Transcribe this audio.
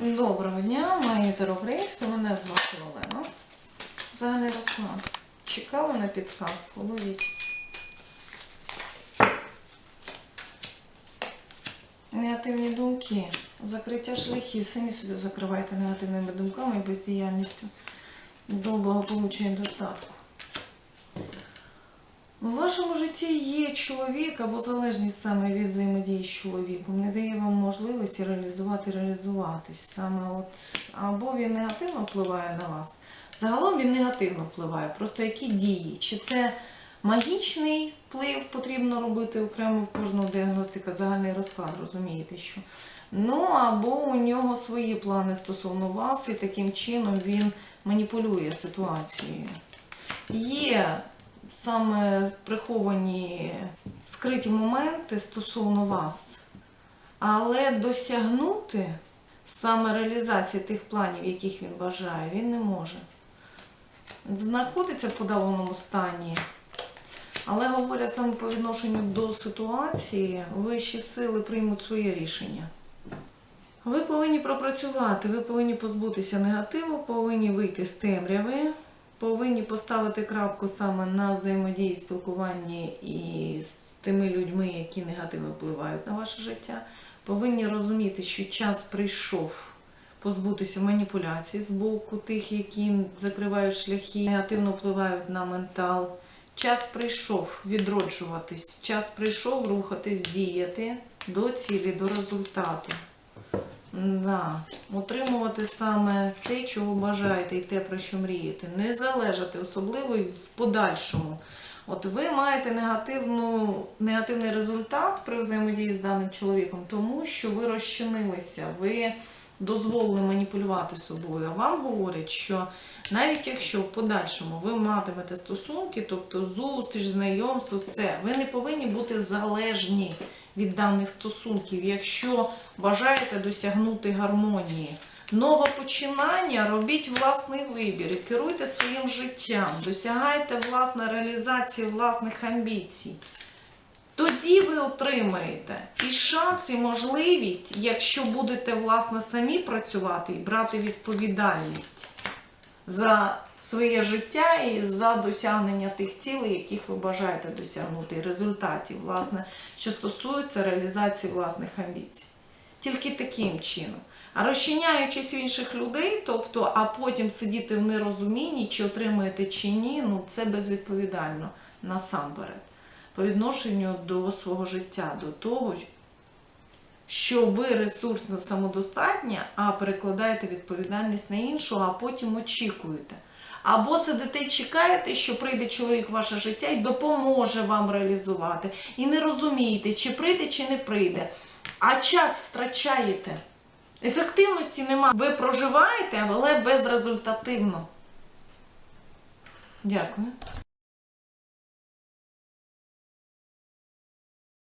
Доброго дня, мої дорогрейські, мене звати Олена. Загальний розклад. Чекала на підказку, ловіть. Негативні думки, закриття шляхів. Самі собі закривайте негативними думками і бездіяльністю до благополуччя і достатку. У вашому житті є чоловік або залежність саме від взаємодії з чоловіком, не дає вам можливості реалізувати, реалізуватись. Саме от, або він негативно впливає на вас. Загалом він негативно впливає. Просто які дії? Чи це магічний вплив потрібно робити окремо в кожного діагностика, загальний розклад, розумієте, що? Ну, або у нього свої плани стосовно вас, і таким чином він маніпулює ситуацією. Є саме приховані скриті моменти стосовно вас, але досягнути саме реалізації тих планів, яких він бажає, він не може. Знаходиться в подавленому стані, але говорять саме по відношенню до ситуації, вищі сили приймуть своє рішення. Ви повинні пропрацювати, ви повинні позбутися негативу, повинні вийти з темряви, повинні поставити крапку саме на взаємодії, спілкуванні і з тими людьми, які негативно впливають на ваше життя. Повинні розуміти, що час прийшов позбутися маніпуляцій з боку тих, які закривають шляхи, негативно впливають на ментал. Час прийшов відроджуватись, час прийшов рухатись, діяти до цілі, до результату. Да. Отримувати саме те, чого бажаєте, і те, про що мрієте. Не залежати, особливо і в подальшому. От ви маєте негативну, негативний результат при взаємодії з даним чоловіком, тому що ви розчинилися, ви дозволили маніпулювати собою. А вам говорять, що навіть якщо в подальшому ви матимете стосунки, тобто зустріч, знайомство, це ви не повинні бути залежні від даних стосунків, якщо бажаєте досягнути гармонії. Нове починання, робіть власний вибір керуйте своїм життям, досягайте власне реалізації власних амбіцій. Тоді ви отримаєте і шанс, і можливість, якщо будете власне самі працювати і брати відповідальність за своє життя і за досягнення тих цілей, яких ви бажаєте досягнути, і результатів, власне, що стосується реалізації власних амбіцій. Тільки таким чином. А розчиняючись в інших людей, тобто, а потім сидіти в нерозумінні, чи отримаєте чи ні, ну це безвідповідально насамперед. По відношенню до свого життя, до того, що ви ресурсно самодостатня, а перекладаєте відповідальність на іншого, а потім очікуєте. Або сидите і чекаєте, що прийде чоловік в ваше життя і допоможе вам реалізувати. І не розумієте, чи прийде, чи не прийде. А час втрачаєте. Ефективності нема. Ви проживаєте, але безрезультативно. Дякую.